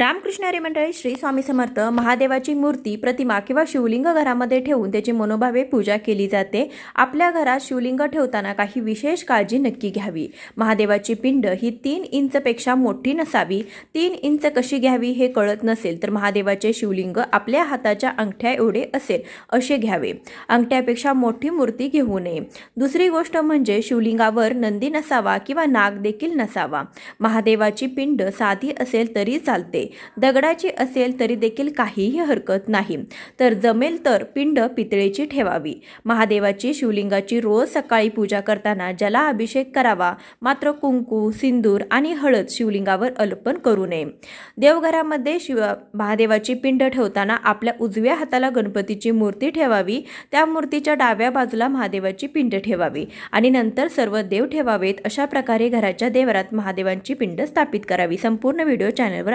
रामकृष्ण हरी मंडळी श्री स्वामी समर्थ महादेवाची मूर्ती प्रतिमा किंवा शिवलिंग घरामध्ये ठेवून त्याची मनोभावे पूजा केली जाते. आपल्या घरात शिवलिंग ठेवताना काही विशेष काळजी नक्की घ्यावी. महादेवाची पिंड ही तीन इंचपेक्षा मोठी नसावी. तीन इंच कशी घ्यावी हे कळत नसेल तर महादेवाचे शिवलिंग आपल्या हाताच्या अंगठ्या एवढे असेल असे घ्यावे. अंगठ्यापेक्षा मोठी मूर्ती घेऊ नये. दुसरी गोष्ट म्हणजे शिवलिंगावर नंदी नसावा किंवा नाग देखील नसावा. महादेवाची पिंड साधी असेल तरी चालते. दगडाची असेल तरी देखील काहीही हरकत नाही. तर जमेल तर पिंड पितळेची ठेवावी. महादेवाची शिवलिंगाची रोज सकाळी पूजा करताना जला अभिषेक करावा मात्र कुंकू सिंदूर आणि हळद शिवलिंगावर अर्पण करू नये. देवघरामध्ये शिव महादेवाची पिंड ठेवताना आपल्या उजव्या हाताला गणपतीची मूर्ती ठेवावी. त्या मूर्तीच्या डाव्या बाजूला महादेवाची पिंड ठेवावी आणि नंतर सर्व देव ठेवावेत अशा प्रकारे घराच्या देवरात महादेवांची पिंड स्थापित करावी. संपूर्ण व्हिडिओ चॅनलवर